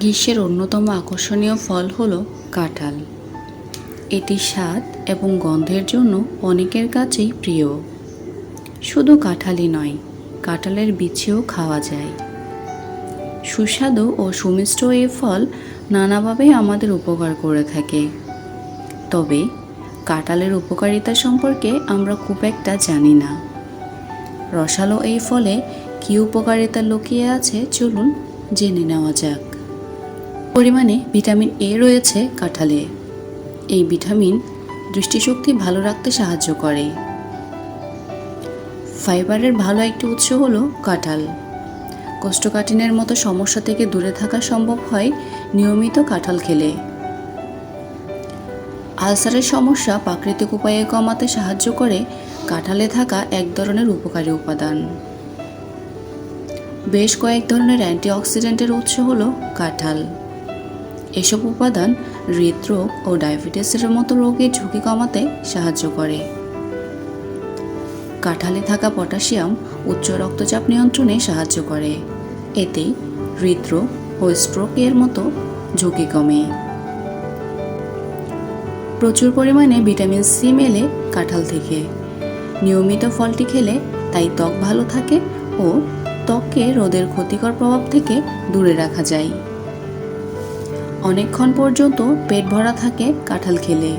গ্রীষ্মের অন্যতম আকর্ষণীয় ফল হল কাঁঠাল। এটি স্বাদ এবং গন্ধের জন্য অনেকের কাছেই প্রিয়। শুধু কাঁঠালই নয়, কাঁঠালের বিচিও খাওয়া যায়। সুস্বাদু ও সুমিষ্ট এই ফল নানাভাবে আমাদের উপকার করে থাকে। তবে কাঁঠালের উপকারিতা সম্পর্কে আমরা খুব একটা জানি না। রসালো এই ফলে কী উপকারিতা লুকিয়ে আছে চলুন জেনে নেওয়া যাক। পরিমাণে ভিটামিন এ রয়েছে কাঁঠালে। এই ভিটামিন দৃষ্টিশক্তি ভালো রাখতে সাহায্য করে। ফাইবারের ভালো একটি উৎস হলো কাঁঠাল। কোষ্ঠকাঠিন্যের মতো সমস্যা থেকে দূরে থাকা সম্ভব হয় নিয়মিত কাঁঠাল খেলে। আলসারের সমস্যা প্রাকৃতিক উপায়ে কমাতে সাহায্য করে কাঁঠালে থাকা এক ধরনের উপকারী উপাদান। বেশ কয়েক ধরনের অ্যান্টিঅক্সিডেন্টের উৎস হলো কাঁঠাল। এসব উপাদান হৃদরোগ ও ডায়াবেটিসের মতো রোগের ঝুঁকি কমাতে সাহায্য করে। কাঁঠালে থাকা পটাশিয়াম উচ্চ রক্তচাপ নিয়ন্ত্রণে সাহায্য করে। এতে হৃদরোগ ও স্ট্রোকের মতো ঝুঁকি কমে। প্রচুর পরিমাণে ভিটামিন সি মেলে কাঁঠাল থেকে। নিয়মিত ফলটি খেলে তাই ত্বক ভালো থাকে ও ত্বককে রোদের ক্ষতিকর প্রভাব থেকে দূরে রাখা যায়। অনেকক্ষণ পর্যন্ত পেট ভরা থাকে কাঁঠাল খেলে।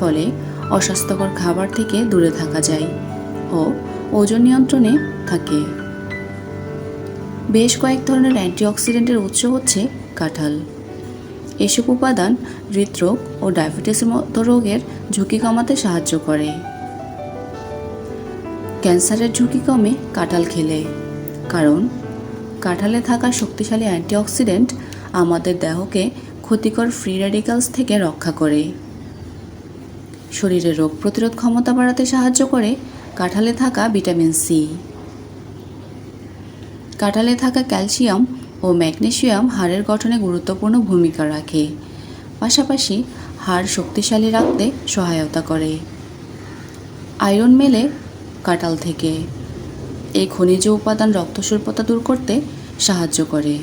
ফলে অস্বাস্থ্যকর খাবার থেকে দূরে থাকা যায় ও ওজন নিয়ন্ত্রণে থাকে। বেশ কয়েক ধরনের অ্যান্টিঅক্সিডেন্টের উৎস হচ্ছে কাঁঠাল। এসব উপাদান হৃদরোগ ও ডায়াবেটিসের মতো রোগের ঝুঁকি কমাতে সাহায্য করে। ক্যান্সারের ঝুঁকি কমে কাঁঠাল খেলে। কারণ কাঁঠালে থাকা শক্তিশালী অ্যান্টিঅক্সিডেন্ট আমাদের দেহকে ক্ষতিকর ফ্রি রেডিক্যালস থেকে রক্ষা করে। শরীরে রোগ প্রতিরোধ ক্ষমতা বাড়াতে সাহায্য করে কাঁঠালে থাকা ভিটামিন সি কাঁঠালে থাকা ক্যালসিয়াম ও ম্যাগনেশিয়াম হাড়ের গঠনে গুরুত্বপূর্ণ ভূমিকা রাখে। পাশাপাশি হাড় শক্তিশালী রাখতে সহায়তা করে। আয়রন মেলে কাঁঠাল থেকে। এই খনিজ উপাদান রক্ত স্বল্পতা দূর করতে সাহায্য করে।